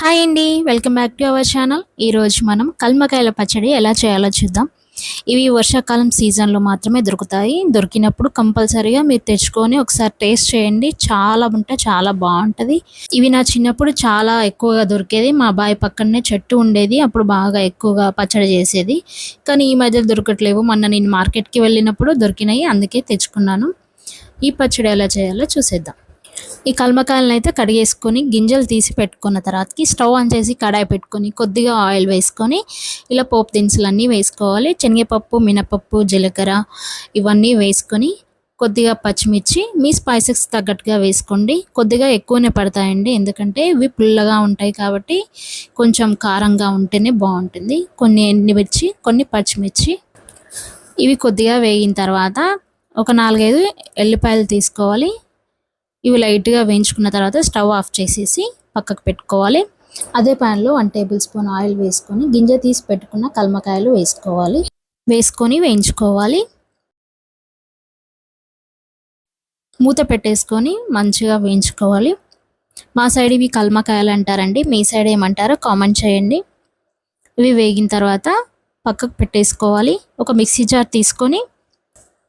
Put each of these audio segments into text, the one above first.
Hi అండి. Welcome back to our channel. ఈరోజు మనం కల్మకాయల పచ్చడి ఎలా చేయాలో చూద్దాం. ఇవి వర్షాకాలం సీజన్లో మాత్రమే దొరుకుతాయి. దొరికినప్పుడు కంపల్సరీగా మీరు తెచ్చుకొని ఒకసారి టేస్ట్ చేయండి. చాలా ఉంటే చాలా బాగుంటుంది. ఇవి నా చిన్నప్పుడు చాలా ఎక్కువగా దొరికేది. మా బావి పక్కనే చెట్టు ఉండేది. అప్పుడు బాగా ఎక్కువగా పచ్చడి చేసేది. కానీ ఈ మధ్య దొరకట్లేవు. మొన్న నేను మార్కెట్కి వెళ్ళినప్పుడు దొరికినాయి. అందుకే తెచ్చుకున్నాను. ఈ పచ్చడి ఎలా చేయాలో చూసేద్దాం. ఈ కల్మకాయలను అయితే కడిగేసుకొని గింజలు తీసి పెట్టుకున్న తర్వాతకి స్టవ్ ఆన్ చేసి కడాయి పెట్టుకొని కొద్దిగా ఆయిల్ వేసుకొని ఇలా పోపు దినుసులన్నీ వేసుకోవాలి. శనగపప్పు మినపప్పు జీలకర్ర ఇవన్నీ వేసుకొని కొద్దిగా పచ్చిమిర్చి మీ స్పైసెస్ తగ్గట్టుగా వేసుకోండి. కొద్దిగా ఎక్కువనే పడతాయండి ఎందుకంటే ఇవి పుల్లగా ఉంటాయి కాబట్టి కొంచెం కారంగా ఉంటేనే బాగుంటుంది. కొన్ని ఎండిమిర్చి కొన్ని పచ్చిమిర్చి. ఇవి కొద్దిగా వేగిన తర్వాత ఒక నాలుగైదు ఎల్లిపాయలు తీసుకోవాలి. ఇవి లైట్గా వేయించుకున్న తర్వాత స్టవ్ ఆఫ్ చేసేసి పక్కకు పెట్టుకోవాలి. అదే ప్యాన్లో వన్ టేబుల్ స్పూన్ ఆయిల్ వేసుకొని గింజ తీసి పెట్టుకున్న కల్మకాయలు వేసుకోవాలి. వేసుకొని వేయించుకోవాలి. మూత పెట్టేసుకొని మంచిగా వేయించుకోవాలి. మా సైడ్ ఇవి కల్మకాయలు అంటారండి. మీ సైడ్ ఏమంటారో కామెంట్ చేయండి. ఇవి వేగిన తర్వాత పక్కకు పెట్టేసుకోవాలి. ఒక మిక్సీ జార్ తీసుకొని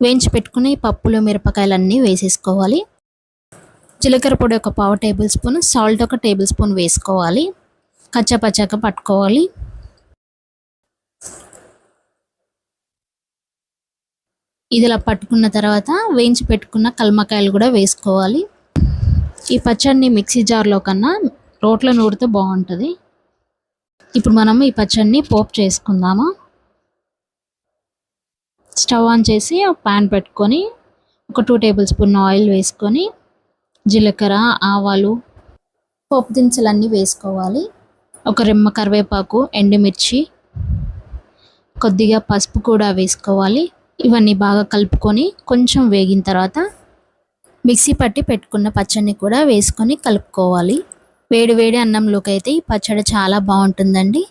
వేయించి పెట్టుకుని పప్పులు మిరపకాయలు అన్నీ వేసేసుకోవాలి. జీలకర్ర పొడి ఒక పావు టేబుల్ స్పూన్ సాల్ట్ ఒక టేబుల్ స్పూన్ వేసుకోవాలి. కచ్చపచ్చగా పట్టుకోవాలి. ఇది ఇలా పట్టుకున్న తర్వాత వేయించి పెట్టుకున్న కల్మకాయలు కూడా వేసుకోవాలి. ఈ పచ్చడిని మిక్సీ జార్లో కన్నా రోట్లో నూరితే బాగుంటుంది. ఇప్పుడు మనం ఈ పచ్చడిని పోపు చేసుకుందాము. స్టవ్ ఆన్ చేసి ప్యాన్ పెట్టుకొని ఒక టూ టేబుల్ స్పూన్ ఆయిల్ వేసుకొని జీలకర్ర ఆవాలు పోపు దినుసులన్నీ వేసుకోవాలి. ఒక రెమ్మ కరివేపాకు ఎండుమిర్చి కొద్దిగా పసుపు కూడా వేసుకోవాలి. ఇవన్నీ బాగా కలుపుకొని కొంచెం వేగిన తర్వాత మిక్సీ పట్టి పెట్టుకున్న పచ్చడిని కూడా వేసుకొని కలుపుకోవాలి. వేడి వేడి అన్నంలోకి అయితే ఈ పచ్చడి చాలా బాగుంటుందండి.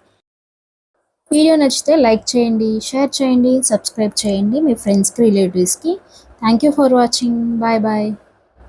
వీడియో నచ్చితే లైక్ చేయండి షేర్ చేయండి సబ్స్క్రైబ్ చేయండి మీ ఫ్రెండ్స్కి రిలేటివ్స్కి. Thank you for watching. Bye bye.